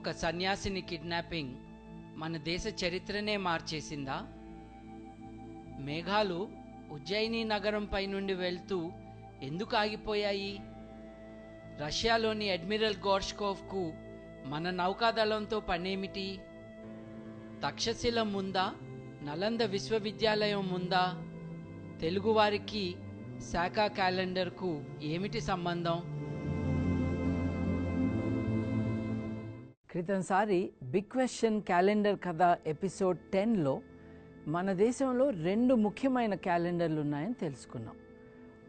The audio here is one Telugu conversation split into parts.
ఒక సన్యాసిని కిడ్నాపింగ్ మన దేశ చరిత్రనే మార్చేసిందా? మేఘాలు ఉజ్జయిని నగరంపై నుండి వెళ్తూ ఎందుకు ఆగిపోయాయి? రష్యాలోని అడ్మిరల్ గోర్ష్కోవ్కు మన నౌకాదళంతో పనేమిటి? తక్షశిల ముందా నలంద విశ్వవిద్యాలయం ముందా తెలుగువారికి శాఖ క్యాలెండర్కు ఏమిటి సంబంధం? క్రితంసారి బిగ్ క్వశ్చన్ క్యాలెండర్ కథ ఎపిసోడ్ టెన్లో మన దేశంలో రెండు ముఖ్యమైన క్యాలెండర్లు ఉన్నాయని తెలుసుకున్నాం.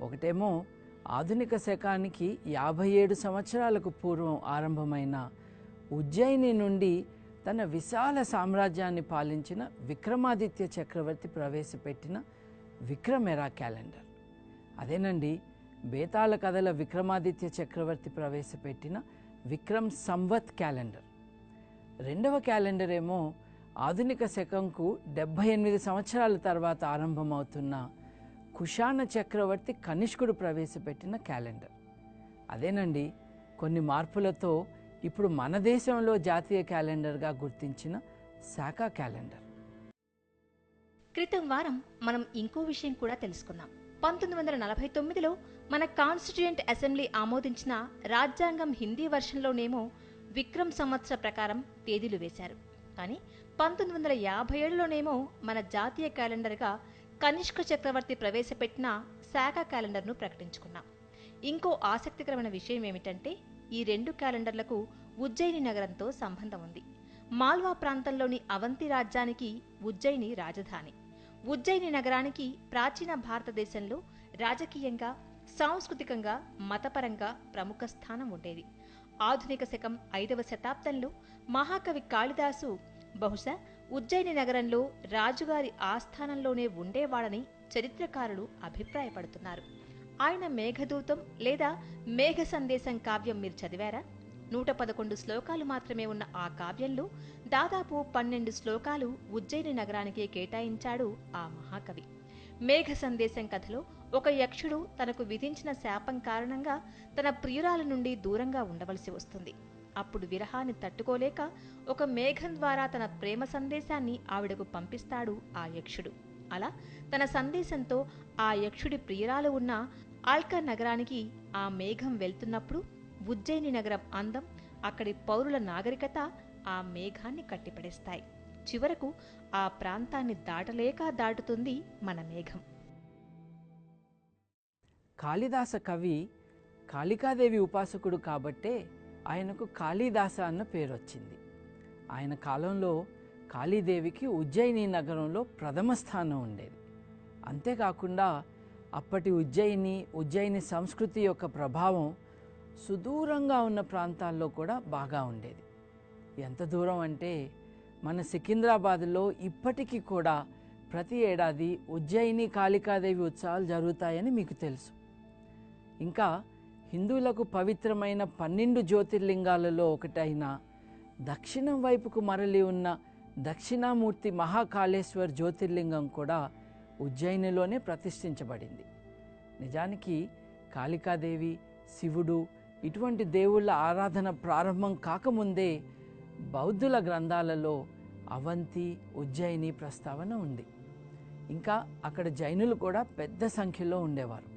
ఒకటేమో ఆధునిక శకానికి యాభై ఏడు సంవత్సరాలకు పూర్వం ఆరంభమైన ఉజ్జయిని నుండి తన విశాల సామ్రాజ్యాన్ని పాలించిన విక్రమాదిత్య చక్రవర్తి ప్రవేశపెట్టిన విక్రమెరా క్యాలెండర్. అదేనండి బేతాళ కథల విక్రమాదిత్య చక్రవర్తి ప్రవేశపెట్టిన విక్రమ్ సంవత్ క్యాలెండర్. రెండవ క్యాలెండర్ ఏమో ఆధునిక శకంకు డెబ్భై ఎనిమిది సంవత్సరాల తర్వాత ఆరంభమవుతున్న కుషాణ చక్రవర్తి కనిష్కుడు ప్రవేశపెట్టిన క్యాలెండర్. అదేనండి కొన్ని మార్పులతో ఇప్పుడు మన దేశంలో జాతీయ క్యాలెండర్గా గుర్తించిన శాఖ క్యాలెండర్. క్రితం వారం మనం ఇంకో విషయం కూడా తెలుసుకున్నాం. పంతొమ్మిది వందల నలభై తొమ్మిదిలో మన కాన్స్టిట్యూయెంట్ అసెంబ్లీ ఆమోదించిన రాజ్యాంగం హిందీ వర్షన్లోనేమో విక్రమ్ సంవత్సర ప్రకారం తేదీలు వేశారు. కానీ పంతొమ్మిది వందల యాభై ఏడులోనేమో మన జాతీయ క్యాలెండర్గా కనిష్క చక్రవర్తి ప్రవేశపెట్టిన శాఖ క్యాలెండర్ను ప్రకటించుకున్నాం. ఇంకో ఆసక్తికరమైన విషయం ఏమిటంటే ఈ రెండు క్యాలెండర్లకు ఉజ్జయిని నగరంతో సంబంధం ఉంది. మాల్వా ప్రాంతంలోని అవంతి రాజ్యానికి ఉజ్జయిని రాజధాని. ఉజ్జయిని నగరానికి ప్రాచీన భారతదేశంలో రాజకీయంగా సాంస్కృతికంగా మతపరంగా ప్రముఖ స్థానం ఉండేది. ఆధునిక శకం ఐదవ శతాబ్దంలో మహాకవి కాళిదాసు బహుశా ఉజ్జయిని నగరంలో రాజుగారి ఆస్థానంలోనే ఉండేవాడని చరిత్రకారులు అభిప్రాయపడుతున్నారు. ఆయన మేఘదూతం లేదా మేఘ సందేశం కావ్యం మీరు చదివారా? నూట పదకొండు శ్లోకాలు మాత్రమే ఉన్న ఆ కావ్యంలో దాదాపు పన్నెండు శ్లోకాలు ఉజ్జయిని నగరానికే కేటాయించాడు ఆ మహాకవి. మేఘ సందేశం కథలో ఒక యక్షుడు తనకు విధించిన శాపం కారణంగా తన ప్రియురాల నుండి దూరంగా ఉండవలసి వస్తుంది. అప్పుడు విరహాన్ని తట్టుకోలేక ఒక మేఘం ద్వారా తన ప్రేమ సందేశాన్ని ఆవిడకు పంపిస్తాడు ఆ యక్షుడు. అలా తన సందేశంతో ఆ యక్షుడి ప్రియురాలు ఉన్న ఆల్కా నగరానికి ఆ మేఘం వెళ్తున్నప్పుడు ఉజ్జయిని నగరం అందం అక్కడి పౌరుల నాగరికత ఆ మేఘాన్ని కట్టిపడేస్తాయి. చివరకు ఆ ప్రాంతాన్ని దాటలేక దాటుతుంది మన మేఘం. కాళిదాస కవి కాళికాదేవి ఉపాసకుడు కాబట్టే ఆయనకు కాళిదాస అన్న పేరు వచ్చింది ఆయన కాలంలో కాళీదేవికి ఉజ్జయిని నగరంలో ప్రథమ స్థానం ఉండేది. అంతేకాకుండా అప్పటి ఉజ్జయిని ఉజ్జయిని సంస్కృతి యొక్క ప్రభావం సుదూరంగా ఉన్న ప్రాంతాల్లో కూడా బాగా ఉండేది. ఎంత దూరం అంటే మన సికింద్రాబాద్లో ఇప్పటికీ కూడా ప్రతి ఏడాది ఉజ్జయిని కాళికాదేవి ఉత్సవాలు జరుగుతాయని మీకు తెలుసు. ఇంకా హిందువులకు పవిత్రమైన పన్నెండు జ్యోతిర్లింగాలలో ఒకటైన దక్షిణం వైపుకు మరలి ఉన్న దక్షిణామూర్తి మహాకాళేశ్వర్ జ్యోతిర్లింగం కూడా ఉజ్జయినిలోనే ప్రతిష్ఠించబడింది. నిజానికి కాళికాదేవి శివుడు ఇటువంటి దేవుళ్ళ ఆరాధన ప్రారంభం కాకముందే బౌద్ధుల గ్రంథాలలో అవంతి ఉజ్జయిని ప్రస్తావన ఉంది. ఇంకా అక్కడ జైనులు కూడా పెద్ద సంఖ్యలో ఉండేవారు.